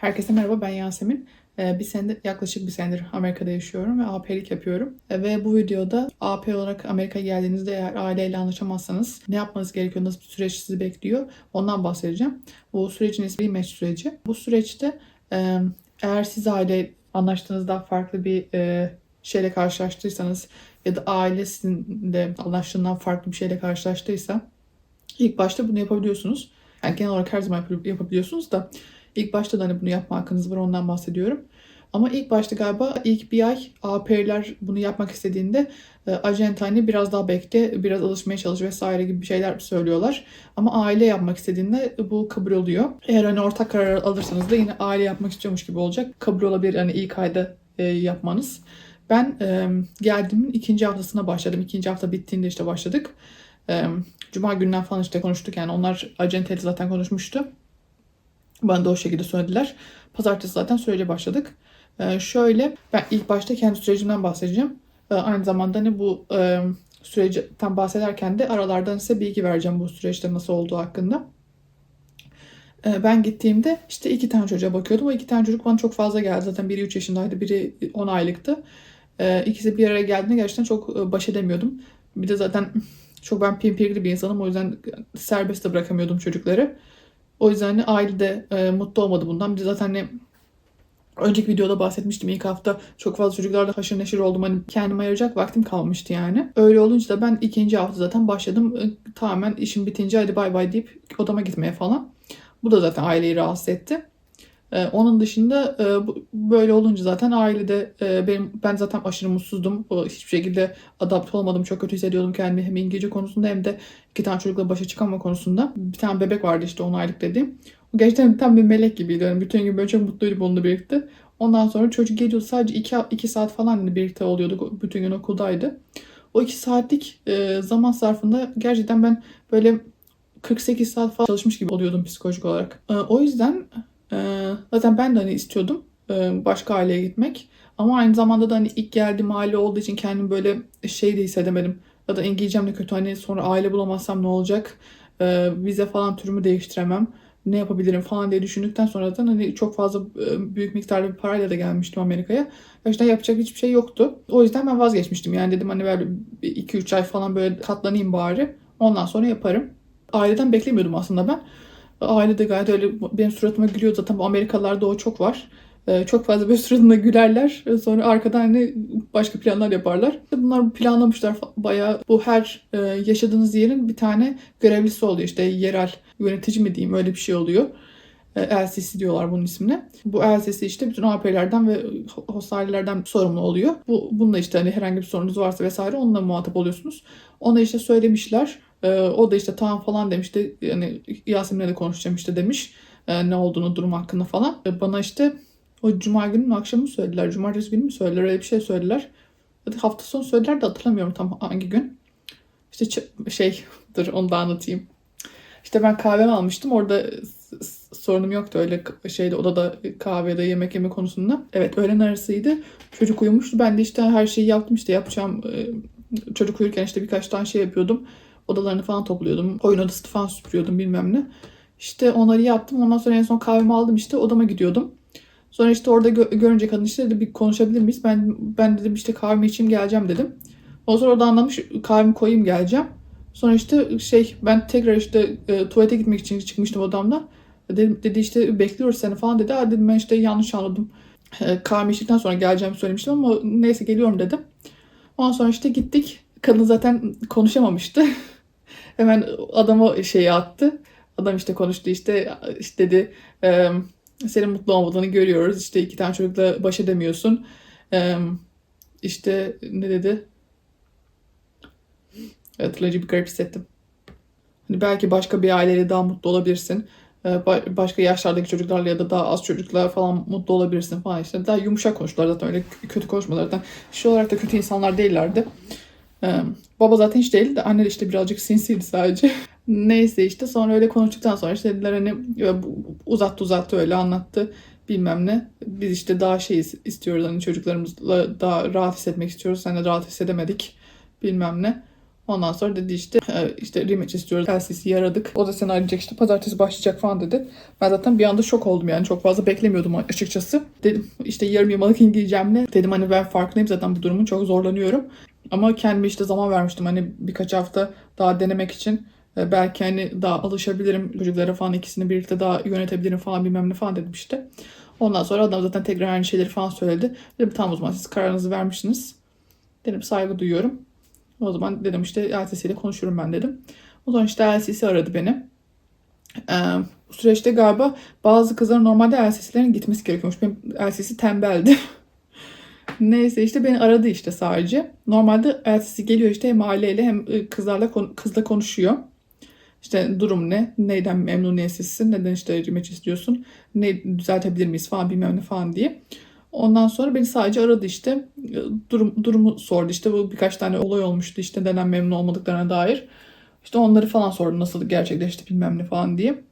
Herkese merhaba ben Yasemin. Ee, Bir senedir, yaklaşık bir senedir Amerika'da yaşıyorum ve AP'lik yapıyorum. Ee, Ve bu videoda AP olarak Amerika'ya geldiğinizde eğer aileyle anlaşamazsanız ne yapmanız gerekiyor, nasıl bir süreç sizi bekliyor ondan bahsedeceğim. Bu sürecin ismi rematch süreci. Bu süreçte e, eğer siz aile anlaştığınızda farklı bir e, şeyle karşılaştıysanız ya da aile sizin de anlaştığından farklı bir şeyle karşılaştıysa ilk başta bunu yapabiliyorsunuz. Yani genel olarak her zaman yapab- yapabiliyorsunuz da ilk başta da hani bunu yapma hakkınız var ondan bahsediyorum. Ama ilk başta galiba ilk bir ay AP'ler bunu yapmak istediğinde e, acente hani biraz daha bekle, biraz alışmaya çalış vesaire gibi şeyler söylüyorlar. Ama aile yapmak istediğinde bu kabul oluyor. Eğer hani ortak karar alırsanız da yine aile yapmak istiyormuş gibi olacak. Kabul olabilir hani ilk ayda e, yapmanız. Ben e, geldiğimin ikinci haftasına başladım. İkinci hafta bittiğinde işte başladık. E, Cuma günden falan işte konuştuk yani onlar acenteyle zaten konuşmuştu. Bana da o şekilde söylediler. Pazartesi zaten sürece başladık. Ee, şöyle ben ilk başta kendi sürecimden bahsedeceğim. Ee, aynı zamanda hani bu e, süreçten bahsederken de aralardan size bilgi vereceğim bu süreçte nasıl olduğu hakkında. Ee, ben gittiğimde işte iki tane çocuğa bakıyordum. O iki tane çocuk bana çok fazla geldi. Zaten biri 3 yaşındaydı, biri 10 aylıktı. Ee, ikisi bir araya geldiğinde gerçekten çok e, baş edemiyordum. Bir de zaten çok ben pimpirli bir insanım. O yüzden serbest de bırakamıyordum çocukları. O yüzden hani aile de e, mutlu olmadı bundan. Bir de zaten hani önceki videoda bahsetmiştim. İlk hafta çok fazla çocuklarla haşır neşir oldum. Hani kendime ayıracak vaktim kalmıştı yani. Öyle olunca da ben ikinci hafta zaten başladım. E, tamamen işim bitince hadi bay bay deyip odama gitmeye falan. Bu da zaten aileyi rahatsız etti. Ee, onun dışında e, böyle olunca zaten ailede e, benim ben zaten aşırı mutsuzdum. O, hiçbir şekilde adapte olmadım. Çok kötü hissediyordum kendimi hem İngilizce konusunda hem de iki tane çocukla başa çıkamama konusunda. Bir tane bebek vardı işte 10 aylık dediğim. Gerçekten tam bir melek gibiydi. Yani bütün gün böyle çok mutluydum onunla birlikte. Ondan sonra çocuk geliyordu sadece 2, 2 saat falan hani birlikte oluyorduk. Bütün gün okuldaydı. O 2 saatlik e, zaman zarfında gerçekten ben böyle 48 saat falan çalışmış gibi oluyordum psikolojik olarak. E, o yüzden e, zaten ben de hani istiyordum e, başka aileye gitmek. Ama aynı zamanda da hani ilk geldiğim aile olduğu için kendimi böyle şey de hissedemedim. Ya da İngilizcem de kötü hani sonra aile bulamazsam ne olacak? E, vize falan türümü değiştiremem. Ne yapabilirim falan diye düşündükten sonra zaten hani çok fazla e, büyük miktarda bir parayla da gelmiştim Amerika'ya. Gerçekten yapacak hiçbir şey yoktu. O yüzden ben vazgeçmiştim. Yani dedim hani böyle 2-3 ay falan böyle katlanayım bari. Ondan sonra yaparım. Aileden beklemiyordum aslında ben. Aile de gayet öyle benim suratıma gülüyor zaten bu Amerikalılarda o çok var. Ee, çok fazla böyle suratına gülerler. Ee, Sonra arkadan hani başka planlar yaparlar. Bunlar planlamışlar bayağı. Bu her e, yaşadığınız yerin bir tane görevlisi oluyor. İşte yerel yönetici mi diyeyim öyle bir şey oluyor. E, LCC diyorlar bunun ismine. Bu LCC işte bütün AP'lerden ve hostalelerden sorumlu oluyor. Bu, bununla işte hani herhangi bir sorunuz varsa vesaire onunla muhatap oluyorsunuz. Ona işte söylemişler. Ee, o da işte tamam falan demişti. Yani Yasemin'le de konuşacağım işte demiş. Ee, ne olduğunu durum hakkında falan. Ee, bana işte o cuma günü akşamı mı söylediler. Cumartesi günü mü söylediler. Öyle bir şey söylediler. Ya da hafta sonu söylediler de hatırlamıyorum tam hangi gün. İşte şey dur onu da anlatayım. İşte ben kahvemi almıştım. Orada sorunum yoktu öyle şeyde odada kahvede yemek yeme konusunda. Evet öğlen arasıydı. Çocuk uyumuştu. Ben de işte her şeyi yaptım işte yapacağım. e, Çocuk uyurken işte birkaç tane şey yapıyordum. Odalarını falan topluyordum. Oyun odası falan süpürüyordum bilmem ne. İşte onları yaptım. Ondan sonra en son kahvemi aldım işte odama gidiyordum. Sonra işte orada gö- görünce kadın işte dedi bir konuşabilir miyiz? Ben ben dedim işte kahvemi içeyim geleceğim dedim. O sonra orada anlamış kahvemi koyayım geleceğim. Sonra işte şey ben tekrar işte e, tuvalete gitmek için çıkmıştım odamda. Dedim, dedi işte bekliyoruz seni falan dedi. Ha dedim ben işte yanlış anladım. E, kahvemi içtikten sonra geleceğimi söylemiştim ama neyse geliyorum dedim. Ondan sonra işte gittik. Kadın zaten konuşamamıştı. Hemen adama şeyi attı. Adam işte konuştu işte, işte dedi e, senin mutlu olmadığını görüyoruz. İşte iki tane çocukla baş edemiyorsun. E, işte ne dedi? Hatırlayıcı bir garip hissettim. Hani belki başka bir aileyle daha mutlu olabilirsin. Ba- başka yaşlardaki çocuklarla ya da daha az çocukla falan mutlu olabilirsin falan işte. Daha yumuşak konuştular zaten öyle kötü konuşmadılar zaten. Şey olarak da kötü insanlar değillerdi. Ee, baba zaten hiç değildi de anne işte birazcık sinsiydi sadece. Neyse işte sonra öyle konuştuktan sonra işte dediler hani bu- uzattı uzattı öyle anlattı bilmem ne. Biz işte daha şey is- istiyoruz hani çocuklarımızla daha rahat hissetmek istiyoruz. Sen de rahat hissedemedik bilmem ne. Ondan sonra dedi işte e, işte rematch istiyoruz. LCC'yi aradık. O da seni arayacak işte pazartesi başlayacak falan dedi. Ben zaten bir anda şok oldum yani. Çok fazla beklemiyordum açıkçası. Dedim işte yarım yamalak İngilizcemle. Dedim hani ben farkındayım zaten bu durumun. Çok zorlanıyorum. Ama kendime işte zaman vermiştim hani birkaç hafta daha denemek için. E, Belki hani daha alışabilirim çocuklara falan ikisini birlikte daha yönetebilirim falan bilmem ne falan dedim işte. Ondan sonra adam zaten tekrar aynı şeyleri falan söyledi. Dedim tamam o zaman siz kararınızı vermişsiniz. Dedim saygı duyuyorum. O zaman dedim işte LCC ile konuşurum ben dedim. O zaman işte LCC aradı beni. Ee, süreçte galiba bazı kızların normalde LCC'lerin gitmesi gerekiyormuş. Benim LCC tembeldi. Neyse işte beni aradı işte sadece. Normalde LCC geliyor işte hem aileyle hem e, kızlarla kızla konuşuyor. İşte durum ne? Neyden memnuniyetsizsin? Neden işte rematch istiyorsun? Ne düzeltebilir miyiz falan bilmem ne falan diye. Ondan sonra beni sadece aradı işte. Durum, durumu sordu. İşte bu birkaç tane olay olmuştu işte neden memnun olmadıklarına dair. İşte onları falan sordu nasıl gerçekleşti bilmem ne falan diye.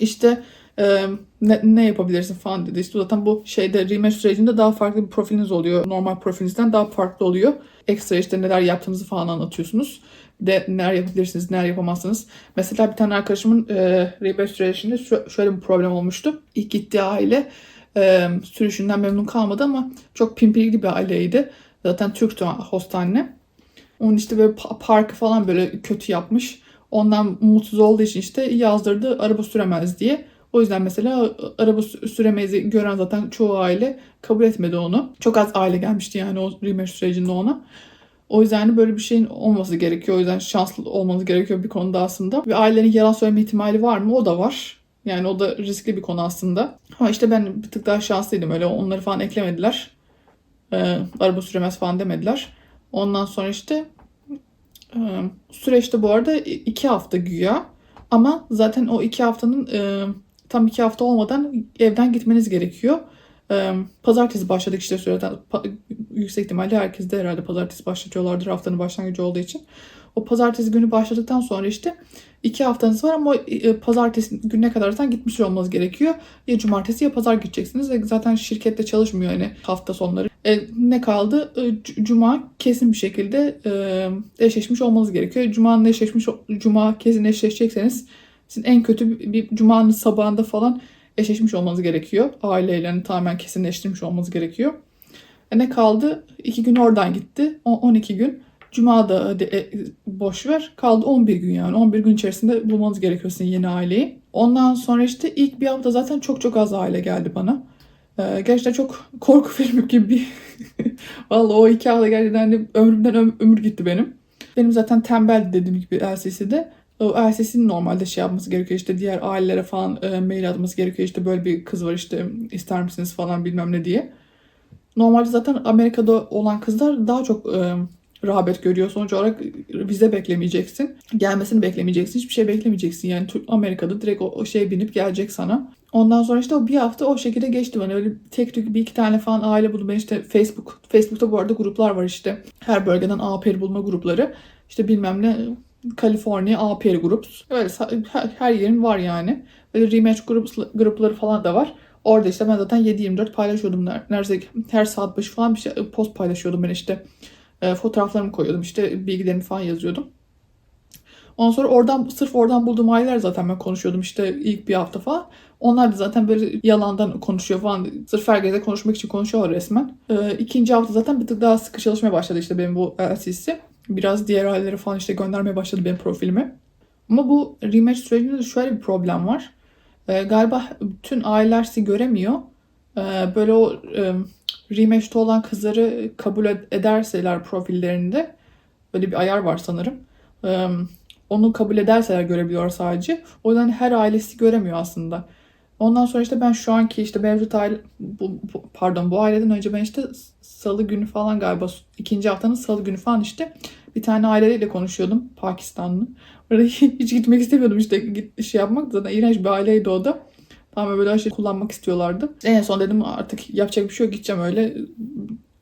İşte e, ne, ne yapabilirsin falan dedi. İşte zaten bu şeyde rematch sürecinde daha farklı bir profiliniz oluyor. Normal profilinizden daha farklı oluyor. Ekstra işte neler yaptığınızı falan anlatıyorsunuz. De neler yapabilirsiniz, neler yapamazsınız. Mesela bir tane arkadaşımın e, rematch sürecinde şöyle bir problem olmuştu. İlk gittiği aile e, sürüşünden memnun kalmadı ama çok pimpirikli bir aileydi. Zaten Türktü host anne. Onun işte böyle pa- parkı falan böyle kötü yapmış. Ondan mutsuz olduğu için işte yazdırdı araba süremez diye. O yüzden mesela araba sü- süremeyizi gören zaten çoğu aile kabul etmedi onu. Çok az aile gelmişti yani o rematch sürecinde ona. O yüzden böyle bir şeyin olması gerekiyor. O yüzden şanslı olmanız gerekiyor bir konuda aslında. Ve ailenin yalan söyleme ihtimali var mı? O da var. Yani o da riskli bir konu aslında. Ama işte ben bir tık daha şanslıydım. Öyle onları falan eklemediler. Ee, araba süremez falan demediler. Ondan sonra işte e, süreçte bu arada iki hafta güya. Ama zaten o iki haftanın e, tam iki hafta olmadan evden gitmeniz gerekiyor. E, pazartesi başladık işte süreden. Yüksek ihtimalle herkes de herhalde pazartesi başlatıyorlardır haftanın başlangıcı olduğu için. O pazartesi günü başladıktan sonra işte iki haftanız var ama e, pazartesi gününe kadar zaten gitmiş olmanız gerekiyor. Ya cumartesi ya pazar gideceksiniz. Zaten şirkette çalışmıyor hani hafta sonları. E, ne kaldı? E, Cuma kesin bir şekilde e, eşleşmiş olmanız gerekiyor. Cuma'nın eşleşmiş, Cuma kesin eşleşecekseniz sizin en kötü bir, Cuma'nın sabahında falan eşleşmiş olmanız gerekiyor. Aileyle hani tamamen kesinleştirmiş olmanız gerekiyor. E, ne kaldı? İki gün oradan gitti. O, 12 gün. Cuma da e, boş ver. Kaldı 11 gün yani. 11 gün içerisinde bulmanız gerekiyor sizin yeni aileyi. Ondan sonra işte ilk bir hafta zaten çok çok az aile geldi bana. Ee, gerçekten çok korku filmi gibi bir... Vallahi o iki hafta gerçekten hani ömrümden öm- ömür gitti benim. Benim zaten tembeldi dediğim gibi LCC'de. LCC'nin normalde şey yapması gerekiyor işte diğer ailelere falan e, mail atması gerekiyor işte böyle bir kız var işte ister misiniz falan bilmem ne diye. Normalde zaten Amerika'da olan kızlar daha çok e, rağbet görüyor. Sonuç olarak vize beklemeyeceksin. Gelmesini beklemeyeceksin. Hiçbir şey beklemeyeceksin. Yani Amerika'da direkt o, o şeye binip gelecek sana. Ondan sonra işte o bir hafta o şekilde geçti bana. Öyle tek tük bir iki tane falan aile buldum. Ben işte Facebook. Facebook'ta bu arada gruplar var işte. Her bölgeden A bulma grupları. İşte bilmem ne California A peri groups. Öyle sa- her, yerin var yani. Böyle rematch groups, grupları falan da var. Orada işte ben zaten 7-24 paylaşıyordum. Ner- Neredeyse her saat başı falan bir şey post paylaşıyordum ben işte. E, fotoğraflarımı koyuyordum işte bilgilerimi falan yazıyordum. Ondan sonra oradan sırf oradan bulduğum aileler zaten ben konuşuyordum işte ilk bir hafta falan. Onlar da zaten böyle yalandan konuşuyor falan. Sırf herkese konuşmak için konuşuyorlar resmen. E, ikinci hafta zaten bir tık daha sıkı çalışmaya başladı işte benim bu LCC. Biraz diğer ailelere falan işte göndermeye başladı benim profilimi. Ama bu rematch sürecinde de şöyle bir problem var. E, galiba bütün aileler sizi göremiyor. E, böyle o e, rematch'te olan kızları kabul ed- ederseler profillerinde böyle bir ayar var sanırım. E, onu kabul ederseler görebiliyor sadece. O yüzden her ailesi göremiyor aslında. Ondan sonra işte ben şu anki işte mevcut aile bu, bu- pardon bu aileden önce ben işte salı günü falan galiba ikinci haftanın salı günü falan işte bir tane aileyle konuşuyordum Pakistanlı. Oraya hiç gitmek istemiyordum işte git, şey yapmak zaten iğrenç bir aileydi o da. Tamamen böyle aşırı kullanmak istiyorlardı. En son dedim artık yapacak bir şey yok gideceğim öyle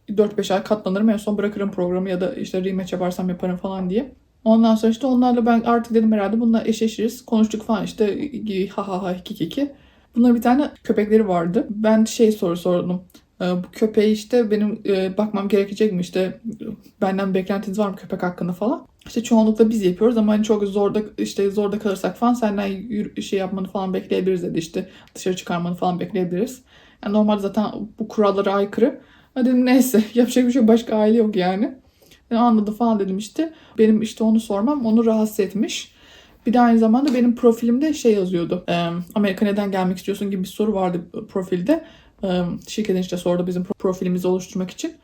4-5 ay katlanırım en son bırakırım programı ya da işte rematch yaparsam yaparım falan diye. Ondan sonra işte onlarla ben artık dedim herhalde bununla eşleşiriz. Konuştuk falan işte ha ha ha iki iki. Bunların bir tane köpekleri vardı. Ben şey soru sordum. E, bu köpeği işte benim e, bakmam gerekecek mi işte benden beklentiniz var mı köpek hakkında falan. İşte çoğunlukla biz yapıyoruz ama hani çok zorda işte zorda kalırsak falan senden yürü- şey yapmanı falan bekleyebiliriz dedi işte dışarı çıkarmanı falan bekleyebiliriz. Yani normalde zaten bu kurallara aykırı. Ha dedim neyse yapacak bir şey başka aile yok yani. Yani anladı falan dedim işte. Benim işte onu sormam onu rahatsız etmiş. Bir de aynı zamanda benim profilimde şey yazıyordu. E, Amerika neden gelmek istiyorsun gibi bir soru vardı profilde. E, şirketin işte sordu bizim profilimizi oluşturmak için.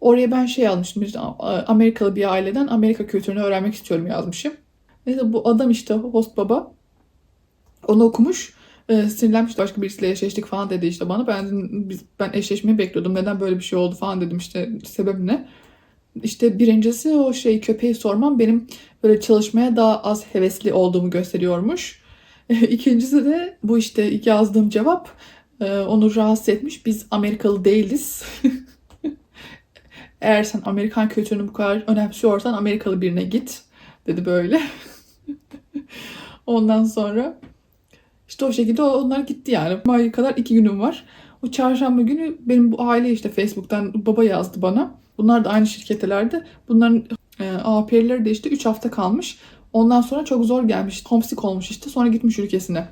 Oraya ben şey yazmıştım. işte Amerikalı bir aileden Amerika kültürünü öğrenmek istiyorum yazmışım. Neyse bu adam işte host baba. Onu okumuş. E, sinirlenmiş başka birisiyle eşleştik falan dedi işte bana. Ben biz, ben eşleşmeyi bekliyordum. Neden böyle bir şey oldu falan dedim işte sebebi ne? İşte birincisi o şey köpeği sormam benim böyle çalışmaya daha az hevesli olduğumu gösteriyormuş. İkincisi de bu işte yazdığım cevap e, onu rahatsız etmiş. Biz Amerikalı değiliz. Eğer sen Amerikan kültürünü bu kadar önemsiyorsan Amerikalı birine git dedi böyle. Ondan sonra işte o şekilde onlar gitti yani. Mayı kadar iki günüm var. O çarşamba günü benim bu aile işte Facebook'tan baba yazdı bana. Bunlar da aynı şirketlerdi. Bunların e, AP'leri de işte 3 hafta kalmış. Ondan sonra çok zor gelmiş. Homesick olmuş işte. Sonra gitmiş ülkesine.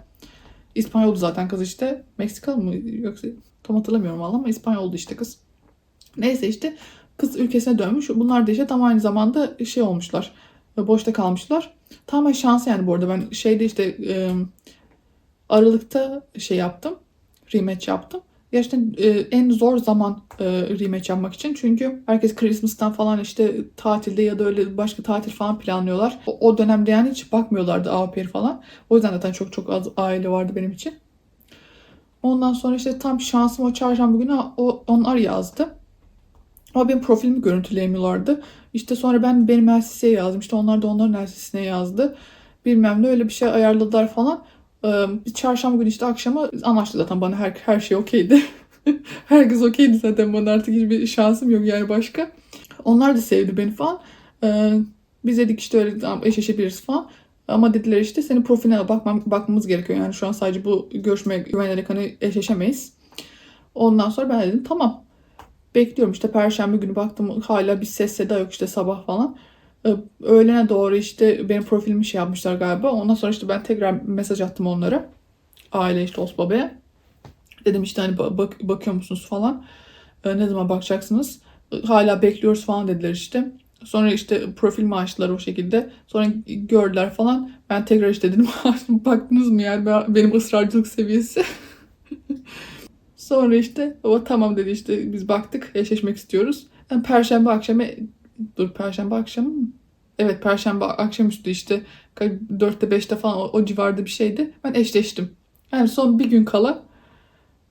İspanyoldu zaten kız işte. Meksikalı mı yoksa tam hatırlamıyorum valla ama İspanyoldu işte kız. Neyse işte kız ülkesine dönmüş. Bunlar da işte tam aynı zamanda şey olmuşlar. Boşta kalmışlar. Tamamen şans yani bu arada. Ben şeyde işte Aralık'ta şey yaptım. Rematch yaptım. Gerçekten e, en zor zaman e, rematch yapmak için. Çünkü herkes Christmas'tan falan işte tatilde ya da öyle başka tatil falan planlıyorlar. O, o dönemde yani hiç bakmıyorlardı APR falan. O yüzden zaten çok çok az aile vardı benim için. Ondan sonra işte tam şansım o çarşamba günü o, onlar yazdı. Ama benim profilimi görüntüleyemiyorlardı. İşte sonra ben benim LCC'ye yazdım. İşte onlar da onların LCC'ne yazdı. Bilmem ne öyle bir şey ayarladılar falan. Bir çarşamba günü işte akşama anlaştı zaten bana her, her şey okeydi. Herkes okeydi zaten bana artık hiçbir şansım yok yani başka. Onlar da sevdi beni falan. Biz dedik işte öyle eşleşebiliriz falan. Ama dediler işte senin profiline bakmam, bakmamız gerekiyor. Yani şu an sadece bu görüşmeye güvenerek hani eşleşemeyiz. Ondan sonra ben dedim tamam. Bekliyorum işte perşembe günü baktım hala bir ses seda yok işte sabah falan. Öğlene doğru işte benim profilimi şey yapmışlar galiba. Ondan sonra işte ben tekrar mesaj attım onlara. Aile işte Os Baba'ya. Dedim işte hani bak bakıyor musunuz falan. Ne zaman bakacaksınız? Hala bekliyoruz falan dediler işte. Sonra işte profilimi açtılar o şekilde. Sonra gördüler falan. Ben tekrar işte dedim baktınız mı yani benim ısrarcılık seviyesi. Sonra işte o tamam dedi işte biz baktık eşleşmek istiyoruz. Yani Perşembe akşamı dur Perşembe akşamı mı? Evet Perşembe akşamüstü işte 4'te 5'te falan o, o civarda bir şeydi. Ben eşleştim. Yani son bir gün kala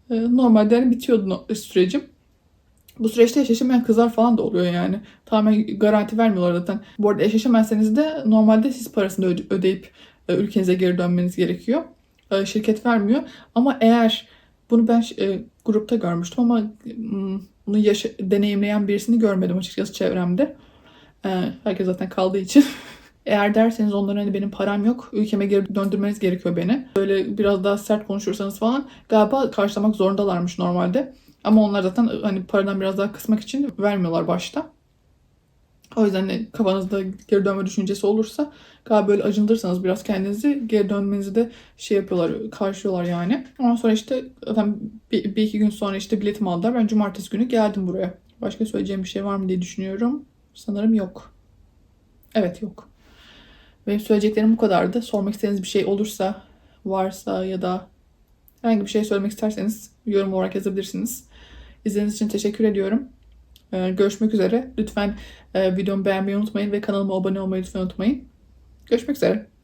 e, normalde yani bitiyordu sürecim. Bu süreçte eşleşemeyen kızlar falan da oluyor yani. Tamamen garanti vermiyorlar zaten. Bu arada eşleşemezseniz de normalde siz parasını ödeyip e, ülkenize geri dönmeniz gerekiyor. E, şirket vermiyor. Ama eğer bunu ben e, grupta görmüştüm ama bunu yaşa- deneyimleyen birisini görmedim açıkçası çevremde. E, herkes zaten kaldığı için. Eğer derseniz onlara hani benim param yok, ülkeme geri döndürmeniz gerekiyor beni. Böyle biraz daha sert konuşursanız falan galiba karşılamak zorundalarmış normalde. Ama onlar zaten hani paradan biraz daha kısmak için vermiyorlar başta. O yüzden hani kafanızda geri dönme düşüncesi olursa galiba böyle acındırsanız biraz kendinizi geri dönmenizi de şey yapıyorlar, karşılıyorlar yani. Ondan sonra işte zaten bir, bir iki gün sonra işte biletimi aldılar. Ben cumartesi günü geldim buraya. Başka söyleyeceğim bir şey var mı diye düşünüyorum. Sanırım yok. Evet yok. Benim söyleyeceklerim bu kadardı. Sormak istediğiniz bir şey olursa, varsa ya da herhangi bir şey söylemek isterseniz yorum olarak yazabilirsiniz. İzlediğiniz için teşekkür ediyorum. Ee, görüşmek üzere. Lütfen e, videomu beğenmeyi unutmayın ve kanalıma abone olmayı lütfen unutmayın. Görüşmek üzere.